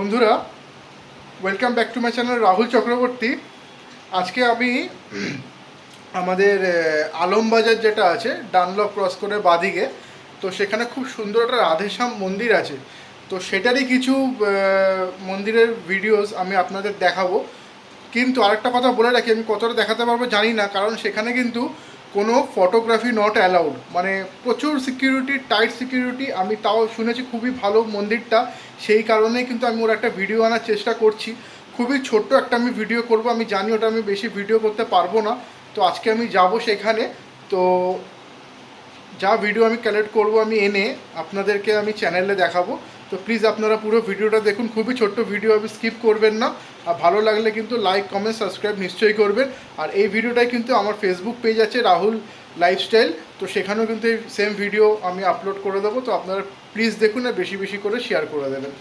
বন্ধুরা welcome back to my channel Rahul Chakraborty. আজকে আমি আমাদের আলমবাজার যেটা আছে ডানলক ক্রস করে বাদিকে, তো সেখানে খুব সুন্দর একটা রাধেশ্যাম মন্দির আছে। তো সেটারই কিছু মন্দিরের ভিডিওস আমি আপনাদের দেখাবো। কিন্তু আরেকটা কথা বলে রাখি, আমি কতটা দেখাতে পারব জানি না, কারণ সেখানে কিন্তু কোনো ফটোগ্রাফি নট অ্যালাউড মানে প্রচুর সিকিউরিটি টাইট সিকিউরিটি আমি তাও শুনেছি খুবই ভালো মন্দিরটা। সেই কারণেই কিন্তু আমি ওর একটা ভিডিও আনার চেষ্টা করছি। খুবই ছোট্ট একটা আমি ভিডিও করব, আমি জানি ওটা আমি বেশি ভিডিও করতে পারব না। তো আজকে আমি যাব সেখানে। তো যা ভিডিও আমি কালেক্ট করব আমি এনে আপনাদেরকে আমি চ্যানেলে দেখাবো। তো প্লিজ আপনারা পুরো ভিডিওটা দেখুন। খুবই ছোট্ট ভিডিও আপনি স্কিপ করবেন না। আর ভালো লাগলে কিন্তু লাইক কমেন্ট সাবস্ক্রাইব নিশ্চয়ই করবেন। আর এই ভিডিওটাই কিন্তু আমার ফেসবুক পেজ আছে, রাহুল লাইফস্টাইল তো সেখানেও কিন্তু এই সেম ভিডিও আমি আপলোড করে দেবো। তো আপনারা প্লিজ দেখুন আর বেশি বেশি করে শেয়ার করে দেবেন।